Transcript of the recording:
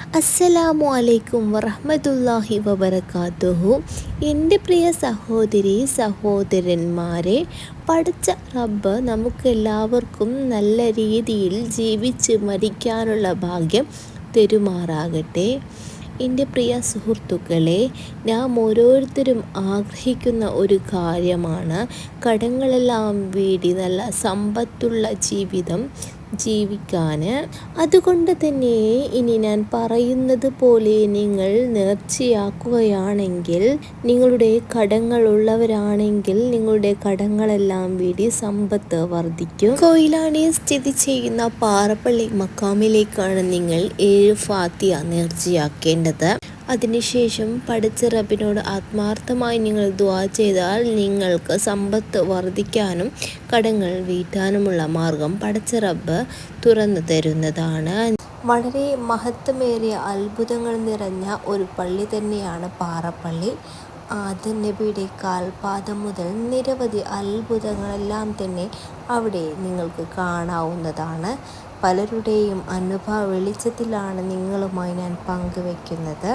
അസ്സലാമു അലൈക്കും വറഹമത്തല്ലാഹി വബർക്കാത്തുഹു എന്റെ പ്രിയ സഹോദരി സഹോദരന്മാരെ പഠിച്ച റബ്ബ് നമുക്കെല്ലാവർക്കും നല്ല രീതിയിൽ ജീവിച്ച് മരിക്കാനുള്ള ഭാഗ്യം തെരുമാറാകട്ടെ. എന്റെ പ്രിയ സുഹൃത്തുക്കളെ നാം ഓരോരുത്തരും ആഗ്രഹിക്കുന്ന ഒരു കാര്യമാണ്. കടങ്ങളെല്ലാം വീടി നല്ല സമ്പത്തുള്ള ജീവിതം ജീവിക്കാൻ അതുകൊണ്ട് തന്നെ ഇനി ഞാൻ പറയുന്നത് പോലെ നിങ്ങൾ നേർച്ചയാക്കുകയാണെങ്കിൽ നിങ്ങളുടെ കടങ്ങളുള്ളവരാണെങ്കിൽ നിങ്ങളുടെ കടങ്ങളെല്ലാം വീടി സമ്പത്ത് വർദ്ധിക്കും. കൊയിലാണി സ്ഥിതി ചെയ്യുന്ന പാറപ്പള്ളി മക്കാമിലേക്കാണ് നിങ്ങൾ ഏഴ് ഫാത്തിയ നേർച്ചയാക്കേണ്ടത്. അതിനുശേഷം പഠിച്ച റബ്ബിനോട് ആത്മാർത്ഥമായി നിങ്ങൾ ദ്വാ ചെയ്താൽ നിങ്ങൾക്ക് സമ്പത്ത് വർദ്ധിക്കാനും കടങ്ങൾ വീട്ടാനുമുള്ള മാർഗം പഠിച്ച റബ്ബ് തുറന്നു തരുന്നതാണ്. വളരെ മഹത്വമേറിയ അത്ഭുതങ്ങൾ നിറഞ്ഞ ഒരു പള്ളി തന്നെയാണ് പാറപ്പള്ളി. ആദ്യ നബിയുടെ കാൽപാദം മുതൽ നിരവധി അത്ഭുതങ്ങളെല്ലാം തന്നെ അവിടെ നിങ്ങൾക്ക് കാണാവുന്നതാണ്. പലരുടെയും അനുഭവ വെളിച്ചത്തിലാണ് നിങ്ങളുമായി ഞാൻ പങ്കുവെക്കുന്നത്.